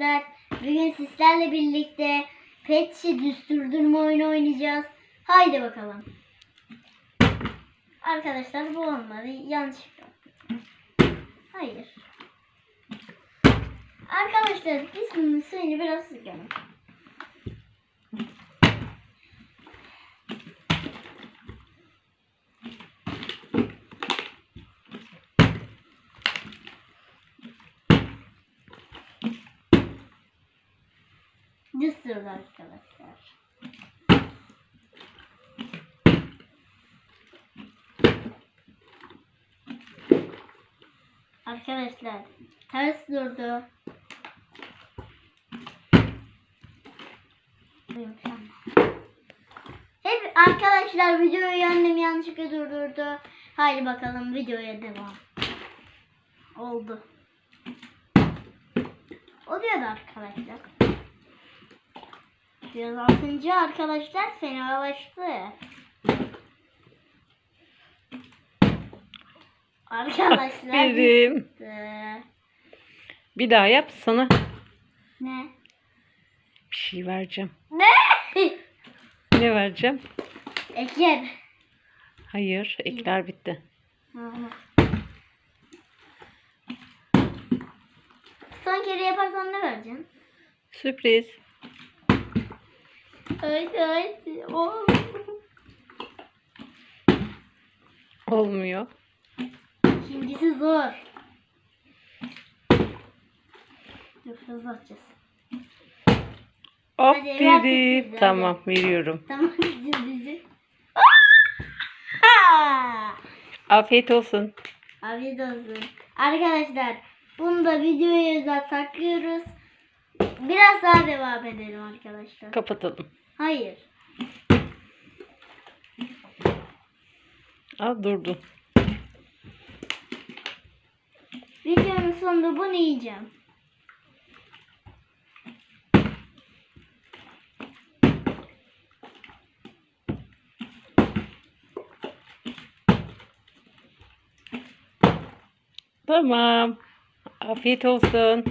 arkadaşlar. Bugün sizlerle birlikte pet şişe düstürdürme oyunu oynayacağız. Haydi bakalım. Arkadaşlar bu olmadı. Yanlış yaptım. Hayır. Arkadaşlar biz bunun suyunu biraz sıkalım. Düstürdü arkadaşlar. Arkadaşlar ters durdu. Hep arkadaşlar videoyu annem yanlışlıkla durdurdu. Haydi bakalım videoya devam. Oldu. Oluyor da arkadaşlar. Biraz altıncı arkadaşlar fenalaştı. Arkadaşlar Aferin. bitti. Bir daha yap sana Ne? bir şey vereceğim. Ne? Ne vereceğim? Eker. Hayır, ekler bitti. Son kere yaparsan ne vereceksin? Sürpriz. Haydi haydi. Oh. Olmuyor. İkincisi zor. Dur hızlı atacağız. Hadi, ver Tamam, veriyorum. Tamam dizi! Afiyet olsun. Afiyet olsun. Arkadaşlar bunu da videoya özel saklıyoruz. Biraz daha devam edelim arkadaşlar. Kapatalım. Hayır. Aa, durdu. Videonun sonunda bunu yiyeceğim. Tamam. Afiyet olsun.